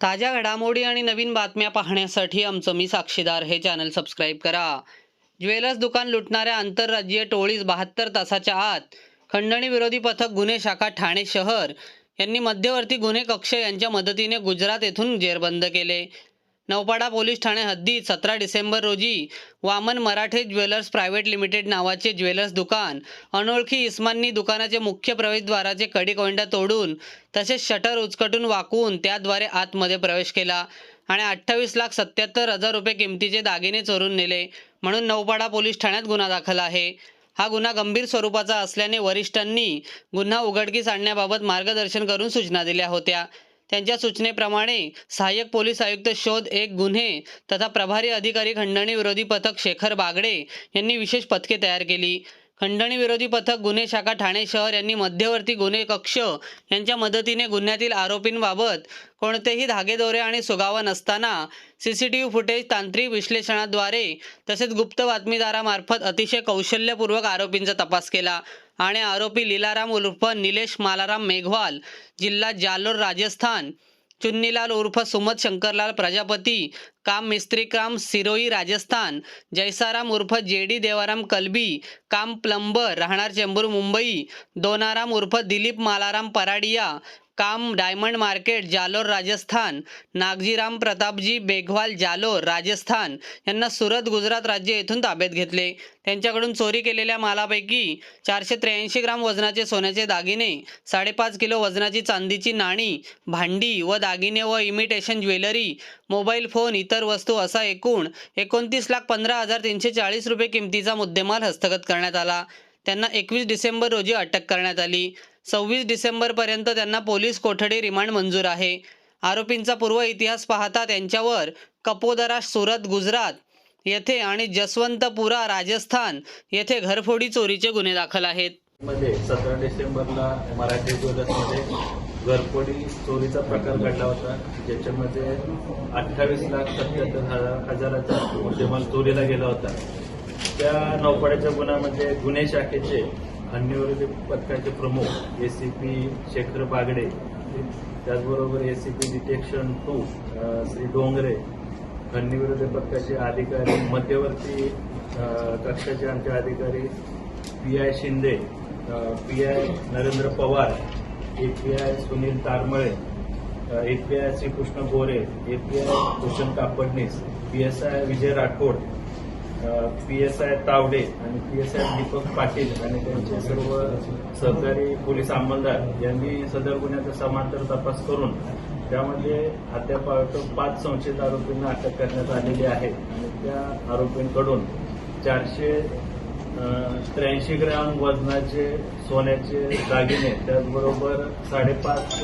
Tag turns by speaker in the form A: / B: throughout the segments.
A: ताज्या घडामोडी आणि नवीन बातम्या पाहण्यासाठी आमचं मी साक्षीदार. हे चॅनल सबस्क्राईब करा. ज्वेलर्स दुकान लुटणाऱ्या आंतरराज्यीय टोळीस बहात्तर तासाच्या आत खंडणी विरोधी पथक गुन्हे शाखा ठाणे शहर यांनी मध्यवर्ती गुन्हे कक्ष यांच्या मदतीने गुजरात येथून जेरबंद केले. नौपाडा पोलीस ठाणे हद्दीत सतरा डिसेंबर रोजी Vaman Marathe jewellers private limited नावाचे ज्वेलर्स दुकान अनोळखी इस्मांनी दुकानाचे मुख्य प्रवेशद्वाराचे कडी कोंडा तोडून तसेच शटर उचकटून वाकवून त्याद्वारे आतमध्ये प्रवेश केला आणि अठ्ठावीस लाख सत्याहत्तर हजार रुपये किमतीचे दागिने चोरून नेले म्हणून नौपाडा पोलीस ठाण्यात गुन्हा दाखल आहे. हा गुन्हा गंभीर स्वरूपाचा असल्याने वरिष्ठांनी गुन्हा उघडकीस आणण्याबाबत मार्गदर्शन करून सूचना दिल्या होत्या. त्यांच्या सूचनेप्रमाणे सहाय्यक पोलीस आयुक्त शोध एक गुन्हे तथा प्रभारी अधिकारी खंडणी विरोधी पथक शेखर बागडे यांनी विशेष पथके तयार केली. खंडणी विरोधी पथक गुन्हे शाखा ठाणे शहर यांनी मध्यवर्ती गुन्हे कक्ष यांच्या मदतीने गुन्ह्यातील आरोपींबाबत कोणतेही धागेदोरे आणि सुगावा नसताना C C T V footage तांत्रिक विश्लेषणाद्वारे तसेच गुप्त बातमीदारामार्फत अतिशय कौशल्यपूर्वक आरोपींचा तपास केला. आणि आरोपी लीलाराम उर्फ निलेश मालाराम मेघवाल जिल्हा जालोर राजस्थान चुन्नीलाल उर्फ सुमत शंकरलाल प्रजापती काम मिस्त्री काम सिरोई राजस्थान जयसाराम उर्फ जे डी देवाराम कलबी काम प्लंबर राहणार चेंबूर मुंबई दोनाराम उर्फ दिलीप मालाराम पराडिया काम डायमंड मार्केट जालोर राजस्थान नागजीराम प्रतापजी बेघवाल जालोर राजस्थान यांना सुरत गुजरात राज्य येथून ताब्यात घेतले. त्यांच्याकडून चोरी केलेल्या मालापैकी चारशे त्र्याऐंशी ग्राम वजनाचे सोन्याचे दागिने साडेपाच किलो वजनाची चांदीची नाणी भांडी व दागिने व इमिटेशन ज्वेलरी मोबाईल फोन इतर वस्तू असा एकूण एकोणतीस लाख पंधरा हजार तीनशे चाळीस रुपये किमतीचा मुद्देमाल हस्तगत करण्यात आला. त्यांना एकवीस डिसेंबर रोजी अटक करण्यात आली सव्वीस डिसेंबरपर्यंत त्यांना पोलीस कोठडी रिमांड मंजूर आहे आरोपींचा पूर्व इतिहास पाहता त्यांच्यावर कपोदरा सुरत गुजरात येथे आणि जसवंतपुरा राजस्थान येथे घरफोडी चोरीचे गुन्हे दाखल आहेत
B: मध्ये सतरा डिसेंबरला मराठी ज्वेलर्समध्ये घरफोडी चोरीचा प्रकार घडला होता ज्याच्यामध्ये अठ्ठावीस लाख सत्याहत्तर हजाराचा मुद्देमाल चोरीला गेला होता त्या नौपाड्याच्या गुन्ह्यामध्ये गुन्हे शाखेचे अन्यवृत्ती पथकाचे प्रमुख एसीपी शेखर बागडे त्याचबरोबर ACP detection two Shri Dongre खंडणीविरोधी पथकाचे अधिकारी मध्यवर्ती कक्षाचे आमचे अधिकारी P I Shinde P I Narendra Pawar A P I Sunil Taramale A P I Shrikrishna Gore A P I Bhushan Kapadnis P S I Vijay Rathod P S I Tawde आणि P S I Deepak Patil आणि त्यांचे सर्व सहकारी police अंमलदार यांनी सदर गुन्ह्याचा समांतर तपास करून त्यामध्ये अद्याप पाच संशयित आरोपींना अटक करण्यात आलेली आहे. आणि त्या आरोपींकडून चारशे त्र्याऐंशी ग्रॅम वजनाचे सोन्याचे दागिने त्याचबरोबर साडेपाच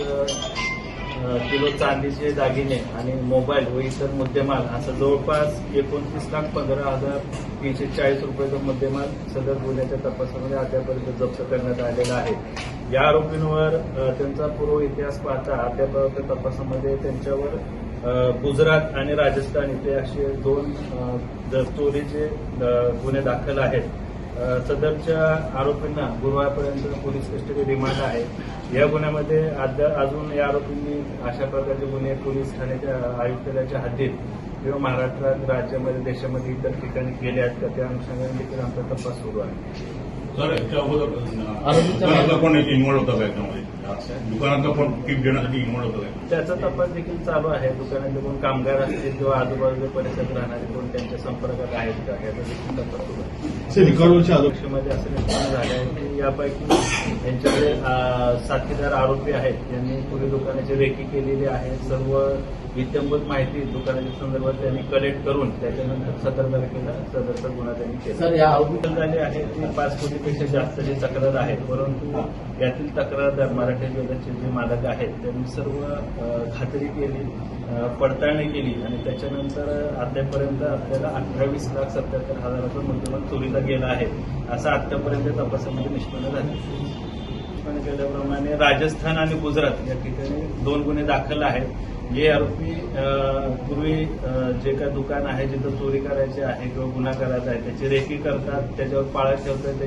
B: किलो चांदीचे दागिने आणि मोबाईल व इतर मुद्देमाल असं जवळपास एकोणतीस लाख पंधरा हजार तीनशे चाळीस रुपयाचा मुद्देमाल सदर गुन्ह्याच्या तपासामध्ये अद्यापर्यंत जप्त करण्यात आलेला आहे. या आरोपींवर त्यांचा पूर्व इतिहास पाहता अद्यापर्यंत तपासामध्ये त्यांच्यावर गुजरात आणि राजस्थान इथे असे दोन चोरीचे गुन्हे दाखल आहेत. सदरच्या आरोपींना गुरुवारपर्यंत पोलीस कस्टडी रिमांड आहे. या गुन्ह्यामध्ये अद्या अजून या आरोपींनी अशा प्रकारचे गुन्हे पोलीस ठाण्याच्या आयुक्तालयाच्या हद्दीत किंवा महाराष्ट्रात राज्यामध्ये देशामध्ये इतर ठिकाणी केले आहेत का त्या अनुषंगाने देखील आमचा तपास सुरू आहे.
C: सर याच्या अगोदर दुकानातला कोण इन्व्हॉल्व होता का याच्यामध्ये? दुकानातला कोण टीप देण्यासाठी होता
B: त्याचा तपास देखील चालू आहे. दुकानातले कोण कामगार असतील किंवा आजूबाजूच्या परिसरात राहणारे कोण त्यांच्या संपर्कात आहेत का? याचा देखील तपास सुरू आहे. पक्षामध्ये असं निर्माण झालं आहे की यापैकी यांच्याकडे अं, साथीदार आरोपी आहेत. यांनी पुढे दुकानाची रेकी केलेली आहे सर्व इत्यंभूत माहिती दुकानाच्या संदर्भात त्यांनी कलेक्ट करून त्याच्यानंतर सतरा तारखेला सदरचा गुन्हा त्यांनी केला.
D: सर, या आरोपी-
B: झाले आहेत की पाच कोटीपेक्षा जास्त जी तक्रार आहेत परंतु यातील तक्रारदार मराठी ज्वेलर्सचे जे मालक आहेत त्यांनी सर्व खात्री केली पडताळणी केली आणि त्याच्यानंतर अद्यापर्यंत आपल्याला अठ्ठावीस लाख सत्याहत्तर हजाराचा मुद्देमाल चोरीला गेला आहे असं आतापर्यंत तपासामध्ये निष्पन्न झाले. निष्पन्न केल्याप्रमाणे राजस्थान आणि गुजरात या ठिकाणी दोन गुन्हे दाखल आहेत. हे आरोपी पूर्वी जे काय दुकान आहे जिथं चोरी करायची आहे किंवा गुन्हा करायचा आहे त्याची रेकी करतात त्याच्यावर पाळत ठेवतात